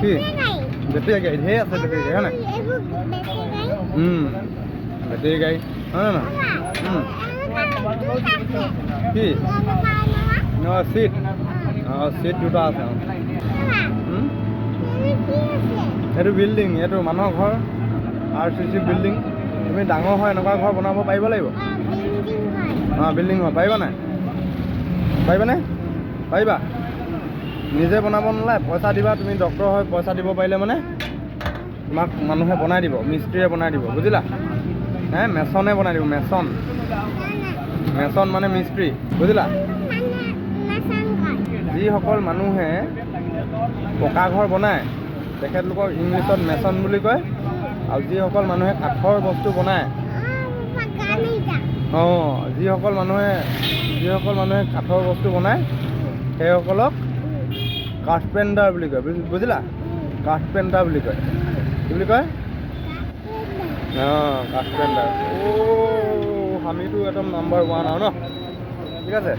কি গাড়ী গাড়ী ঢেৰ আছে বেটেৰী গাড়ী হয় উম, বেটেৰী গাড়ী হয় নে নহয় কি অঁ চিট দুটা আছে অঁ। এইটো বিল্ডিং এইটো মানুহৰ ঘৰ আৰ চি চি বিল্ডিং। তুমি ডাঙৰ হয় এনেকুৱা ঘৰ বনাব পাৰিব লাগিব? অঁ বিল্ডিং হয় পাৰিবা নাই? পাৰিবানে? পাৰিবা? নিজে বনাব নালাগে পইচা দিবা তুমি ডক্তৰ হয় পইচা দিব পাৰিলে মানে তোমাক মানুহে বনাই দিব মিস্ত্ৰীয়ে বনাই দিব বুজিলা? হে মেচনে বনাই দিব মেচন। মেচন মানে মিস্ত্ৰী বুজিলা? যিসকল মানুহে পকা ঘৰ বনায় তেখেতলোকক ইংলিছত মেচন বুলি কয় আৰু যিসকল মানুহে কাঠৰ বস্তু বনায় অঁ যিসকল মানুহে যিসকল মানুহে কাঠৰ বস্তু বনায় সেইসকলক কাঠপেণ্ডাৰ বুলি কয় বুজি- বুজিলা কাঠপেণ্ডাৰ বুলি কয় কি বুলি কয় অঁ কাঠপেণ্ডাৰ অ' আমিতো একদম নাম্বাৰ ওৱান আৰু ন? ঠিক আছে।